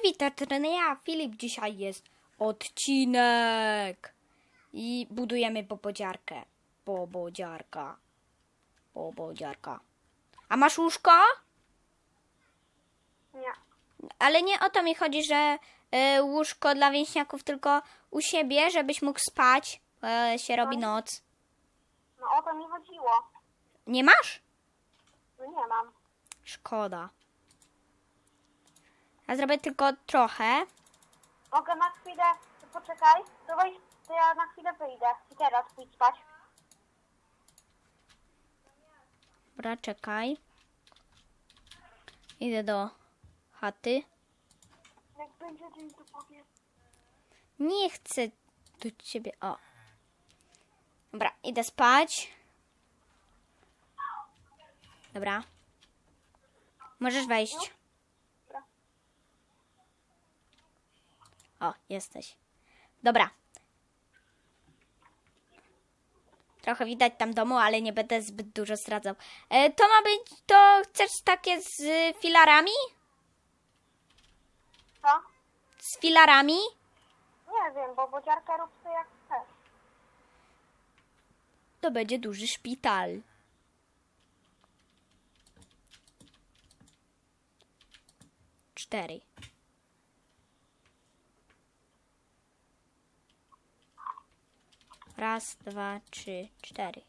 witać, ja, Filip, dzisiaj jest odcinek. I budujemy bobodziarkę. Bobodziarka. Bobodziarka. A masz łóżko? Nie. Ale nie o to mi chodzi, że y, łóżko dla więźniaków, tylko u siebie, żebyś mógł spać. Y, się robi noc. No o to mi chodziło. Nie masz? No nie mam. Szkoda. Ja zrobię tylko trochę. Mogę na chwilę, poczekaj, to weź, to ja na chwilę wyjdę. I teraz pójdź spać. Dobra, czekaj. Idę do chaty. Jak będzie dzień, to powiem. Nie chcę do ciebie. O. Dobra, idę spać. Dobra. Możesz wejść. O, jesteś. Dobra. Trochę widać tam domu, ale nie będę zbyt dużo zdradzał. E, to ma być, to chcesz takie z filarami? Co? Z filarami? Nie wiem, bo bodziarkę rób sobie jak chcesz. To będzie duży szpital. Cztery. Raz, dwa, trzy, cztery.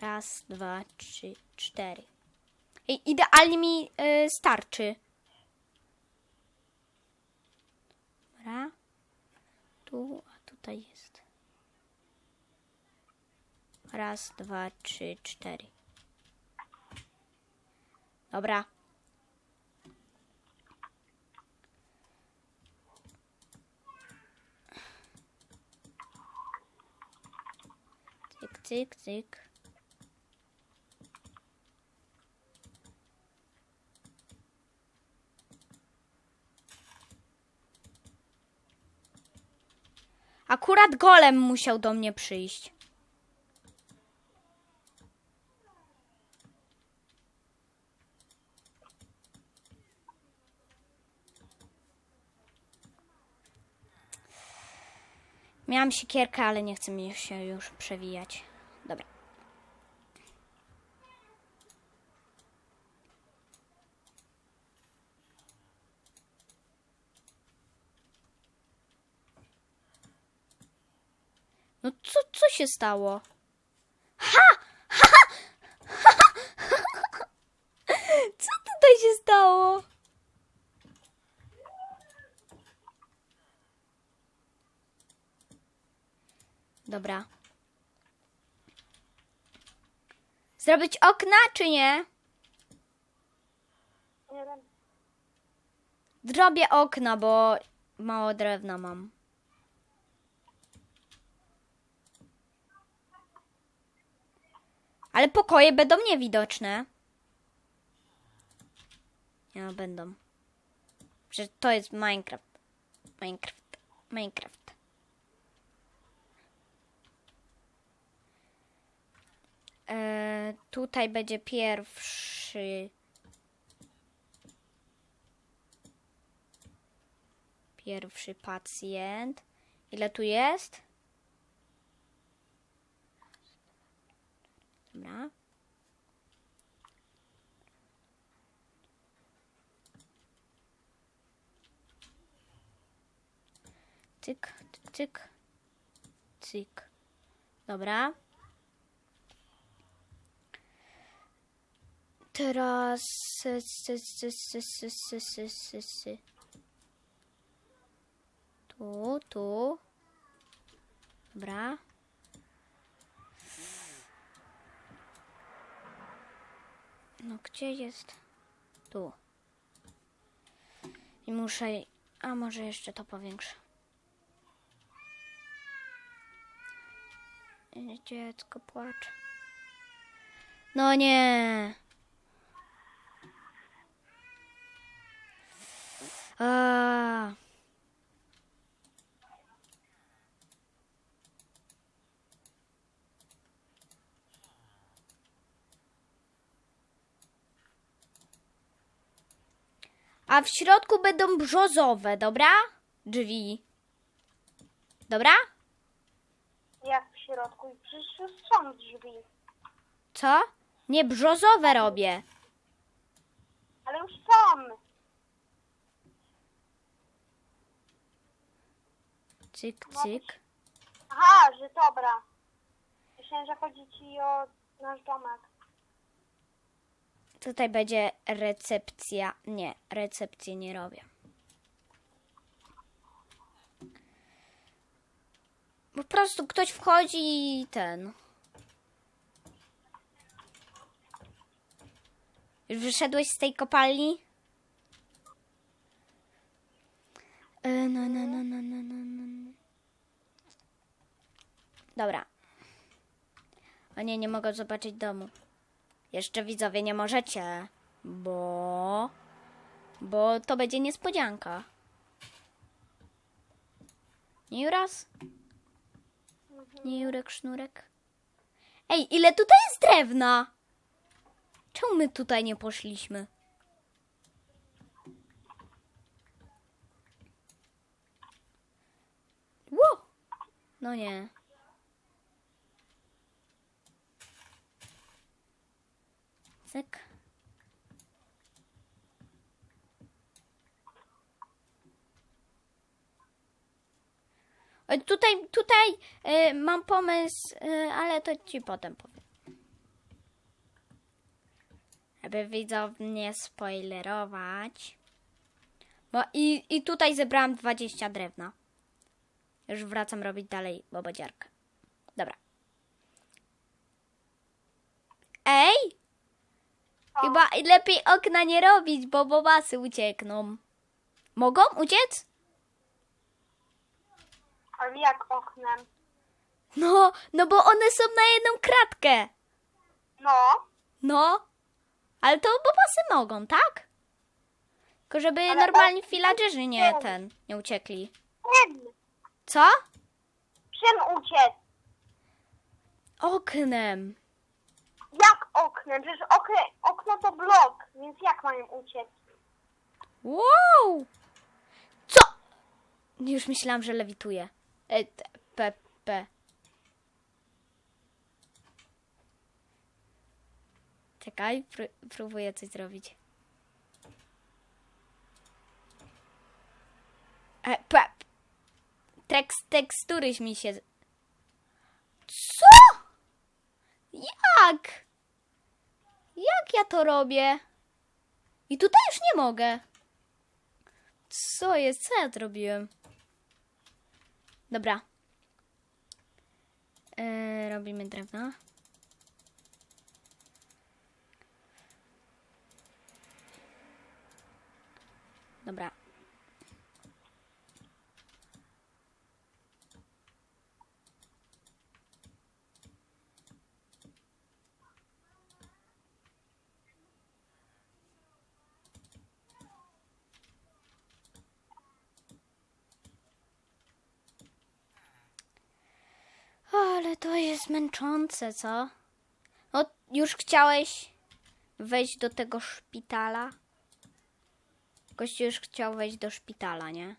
Raz, dwa, trzy, cztery. I idealnie mi y, starczy. Dobra. Tu, a tutaj jest. Raz, dwa, trzy, cztery. Dobra. Cyk, cyk, cyk. Akurat golem musiał do mnie przyjść. Miałam siekierkę, ale nie chcę mi się już przewijać. Dobra. No co, co się stało? Ha! Ha! Ha! Co tutaj się stało? Dobra. Zrobić okna, czy nie? Nie wiem. Zrobię okna, bo mało drewna mam. Ale pokoje będą niewidoczne. Nie no, będą. Przecież to jest Minecraft. Minecraft. Minecraft. E, tutaj będzie pierwszy. Pierwszy pacjent. Ile tu jest? Dobra. Cyk, cyk, cyk. Dobra. Teraz... Tu, tu. Dobra. No gdzie jest? Tu. I muszę... A może jeszcze to powiększę. Dziecko płacze. No nie! A. A w środku będą brzozowe, dobra? Drzwi. Dobra? Jak w środku? I Przecież już są drzwi. Co? Nie brzozowe robię. Ale już są. Cyk, cyk. Aha, że dobra. Myślałem, że chodzi ci o nasz domek. Tutaj będzie recepcja. Nie, recepcji nie robię. Po prostu ktoś wchodzi i ten. Już wyszedłeś z tej kopalni? E, No, no, no, no, no, no, no. Dobra. O nie, nie mogę zobaczyć domu. Jeszcze widzowie nie możecie, bo. Bo to będzie niespodzianka. Nie Juras? Nie Jurek Sznurek? Ej, ile tutaj jest drewna? Czemu my tutaj nie poszliśmy? Ło! No nie. Tutaj, tutaj y, mam pomysł, y, ale to ci potem powiem. Aby widzów nie spoilerować. Bo i, i tutaj zebrałam 20 drewna. Już wracam robić dalej bobodziarkę. Dobra. Ej! Chyba lepiej okna nie robić, bo bobasy uciekną. Mogą uciec? Ale jak oknem? No, no bo one są na jedną kratkę. No. No. Ale to bobasy mogą, tak? Tylko żeby Ale normalni ok- villagerzy nie nie. ten, nie uciekli. Czym? Co? Czym uciec? Oknem. Jak oknem? Przecież okno, okno to blok, więc jak mają uciec? Wow! Co? Już myślałam, że lewituje. E, t- p, p. Czekaj, pró- próbuję coś zrobić. E, p. Tekst, teksturyś mi się... Co? Jak? Jak ja to robię? I tutaj już nie mogę. Co jest? Co ja zrobiłem? Dobra. E, robimy drewno. Dobra. Ale to jest męczące, co? Już chciałeś wejść do tego szpitala? Gościu już chciał wejść do szpitala, nie?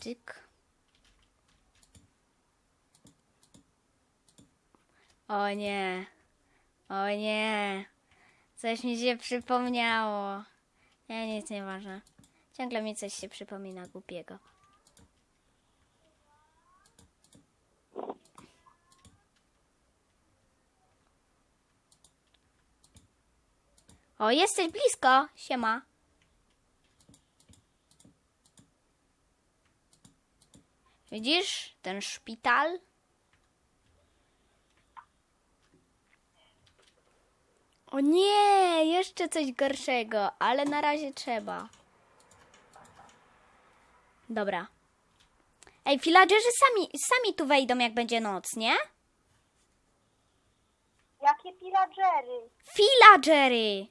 Tyk. O nie. O nie. Coś mi się przypomniało. Nie, nic nie ważne. Ciągle mi coś się przypomina głupiego. O, jesteś blisko. Siema. Widzisz ten szpital? O nie, jeszcze coś gorszego, ale na razie trzeba. Dobra. Ej, villagerzy sami, sami tu wejdą, jak będzie noc, nie? Jakie pillagery? Villagery!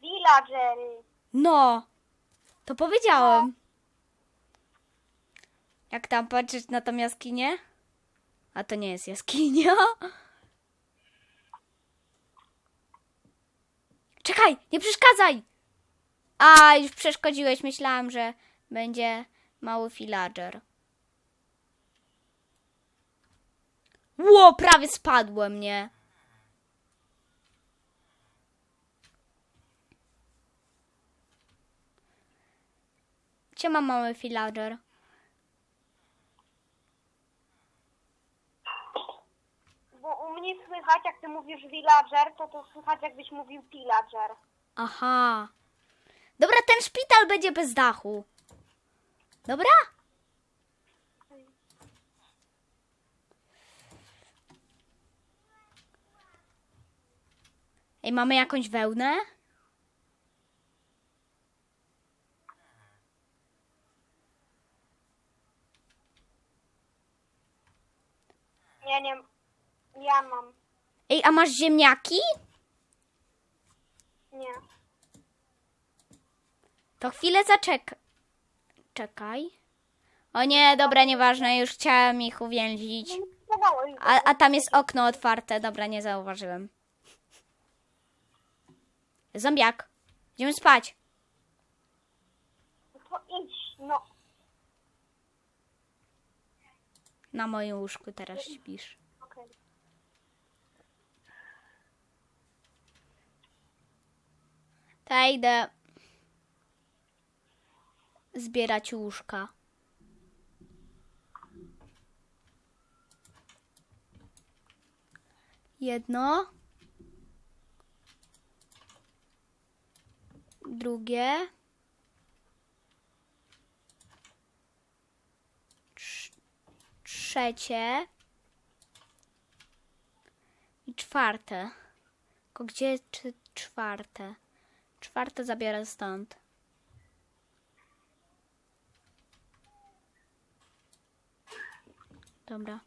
Villagery. No, to powiedziałem. Jak tam patrzeć na tą jaskinię? A to nie jest jaskinia. Czekaj, nie przeszkadzaj! A, już przeszkodziłeś. Myślałam, że będzie mały villager. Ło, prawie spadłem, nie? Gdzie ma mały villager? Bo u mnie słychać, jak ty mówisz villager, to to słychać, jakbyś mówił pillager. Aha. Dobra, ten szpital będzie bez dachu. Dobra? Ej, mamy jakąś wełnę? Ja nie... Ja mam. Ej, a masz ziemniaki? Nie. To chwilę zaczek... Czekaj. O nie, dobra, nieważne, już chciałam ich uwięzić. Go. A, a tam jest okno otwarte, dobra, nie zauważyłem. Zombiak, idziemy spać. To idź, no. Na moim łóżku teraz śpisz. Okej. To idę zbierać łóżka. Jedno. Drugie. Trz- Trzecie. I czwarte. Tylko gdzie czy- czwarte? Czwarte zabiorę stąd. Dobra.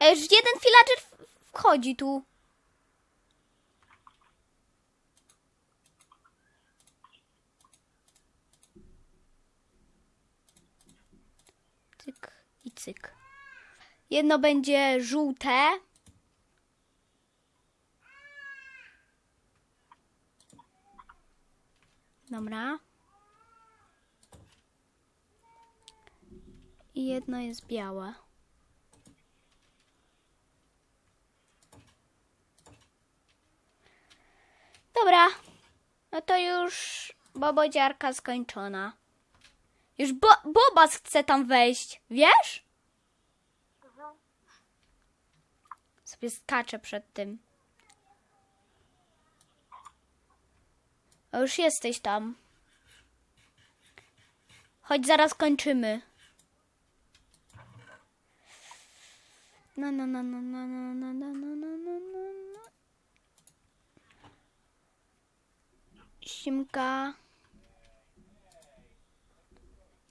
Ej, już jeden villager w- wchodzi tu. Cyk i cyk. Jedno będzie żółte. Dobra. I jedno jest białe. Dobra. No to już bobodziarka skończona. Już bo Bobas chce tam wejść, wiesz? Sobie skaczę przed tym. A już jesteś tam. Chodź, zaraz kończymy. No, no, no, no, no, no, no, no, no, no, no, no, no. Simka.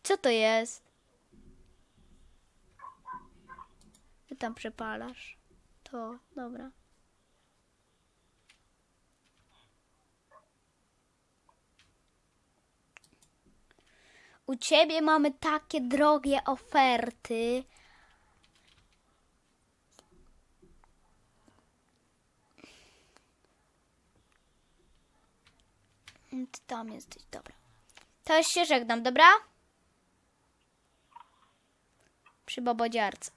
Co to jest? Ty tam przepalasz. To, dobra. U ciebie mamy takie drogie oferty. Ty tam jesteś, dobra. To już się żegnam, dobra? Przy bobodziarce.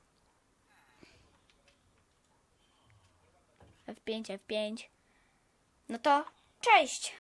F5, F5. No to cześć.